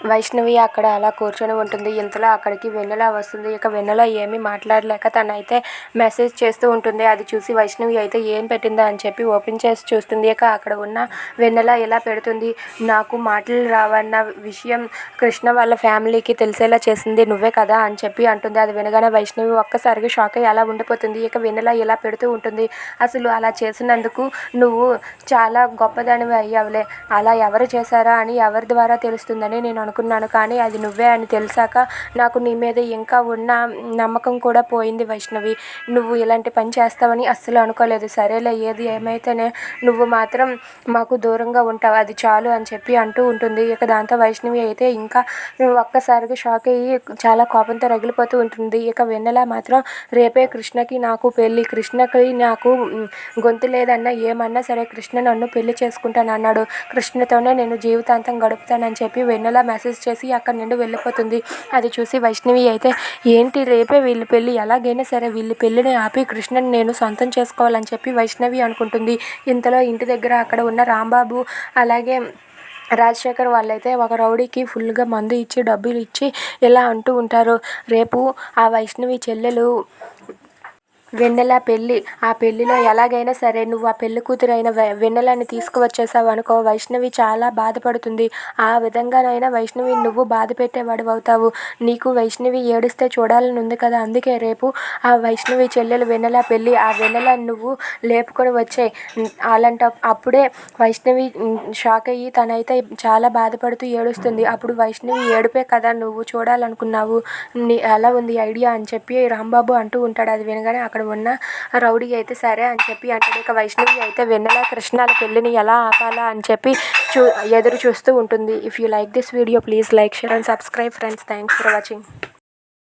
వైష్ణవి అక్కడ అలా కూర్చొని ఉంటుంది. ఇంతలో అక్కడికి వెన్నెల వస్తుంది. ఇక వెన్నెల ఏమీ మాట్లాడలేక తనైతే మెసేజ్ చేస్తూ ఉంటుంది. అది చూసి వైష్ణవి అయితే ఏం పెట్టిందా అని చెప్పి ఓపెన్ చేసి చూస్తుంది. ఇక అక్కడ ఉన్న వెన్నెల ఎలా పెడుతుంది? నాకు మాటలు రావన్న విషయం కృష్ణ వాళ్ళ ఫ్యామిలీకి తెలిసేలా చేసింది నువ్వే కదా అని చెప్పి అంటుంది. అది వినగానే వైష్ణవి ఒక్కసారిగా షాక్ అయ్యి అలా ఉండిపోతుంది. ఇక వెన్నెల ఇలా పెడుతూ ఉంటుంది. అసలు అలా చేసినందుకు నువ్వు చాలా గొప్పదానివి అయ్యావులే. అలా ఎవరు చేశారా అని ఎవరి ద్వారా తెలుస్తుందని నేను అనుకున్నాను కానీ అది నువ్వే అని తెలిసాక నాకు నీ మీద ఇంకా ఉన్న నమ్మకం కూడా పోయింది వైష్ణవి. నువ్వు ఇలాంటి పని చేస్తావని అస్సలు అనుకోలేదు. సరేలే ఏది ఏమైతేనే నువ్వు మాత్రం మాకు దూరంగా ఉంటావు అది చాలు అని చెప్పి అంటూ ఉంటుంది. ఇక దాంతో వైష్ణవి అయితే ఇంకా ఒక్కసారిగా షాక్ అయ్యి చాలా కోపంతో రగిలిపోతూ ఉంటుంది. ఇక వెన్నెల మాత్రం రేపే కృష్ణకి నాకు పెళ్ళి కృష్ణకి నాకు గొంతు లేదన్నా ఏమన్నా సరే కృష్ణ నన్ను పెళ్ళి చేసుకుంటాను అన్నాడు కృష్ణతోనే నేను జీవితాంతం గడుపుతానని చెప్పి వెన్నెల మెసేజ్ చేసి అక్కడి నుండి వెళ్ళిపోతుంది. అది చూసి వైష్ణవి అయితే ఏంటి రేపే వీళ్ళ పెళ్ళి? ఎలాగైనా సరే వీళ్ళ పెళ్ళిని ఆపి కృష్ణని నేను సొంతం చేసుకోవాలని చెప్పి వైష్ణవి అనుకుంటుంది. ఇంతలో ఇంటి దగ్గర అక్కడ ఉన్న రాంబాబు అలాగే రాజశేఖర్ వాళ్ళైతే ఒక రౌడీకి ఫుల్గా మందు ఇచ్చి డబ్బులు ఇచ్చి ఇలా అంటూ ఉంటారు. రేపు ఆ వైష్ణవి చెల్లెలు వెన్నెల పెళ్ళి. ఆ పెళ్ళిలో ఎలాగైనా సరే నువ్వు ఆ పెళ్ళి కూతురైన వెన్నెలని తీసుకువచ్చేసావు అనుకో. వైష్ణవి చాలా బాధపడుతుంది. ఆ విధంగానైనా వైష్ణవి నువ్వు బాధ పెట్టేవాడు అవుతావు. నీకు వైష్ణవి ఏడిస్తే చూడాలని ఉంది కదా. అందుకే రేపు ఆ వైష్ణవి చెల్లెలు వెన్నెల పెళ్ళి ఆ వెన్నెల నువ్వు లేపుకొని వచ్చే. అలాంట అప్పుడే వైష్ణవి షాక్ అయ్యి తనైతే చాలా బాధపడుతూ ఏడుస్తుంది. అప్పుడు వైష్ణవి ఏడుపే కదా నువ్వు చూడాలనుకున్నావు. నీ ఎలా ఉంది ఐడియా అని చెప్పి రాంబాబు అంటూ ఉంటాడు. అది వినగానే అక్కడ అక్కడ ఉన్న రౌడీ అయితే సరే అని చెప్పి అంటాడు. ఇక వైష్ణవి అయితే వెన్నెల కృష్ణాల పెళ్ళిని ఎలా ఆపాలా అని చెప్పి చూ ఎదురు చూస్తూ ఉంటుంది. If you like this video please like share and subscribe friends thanks for watching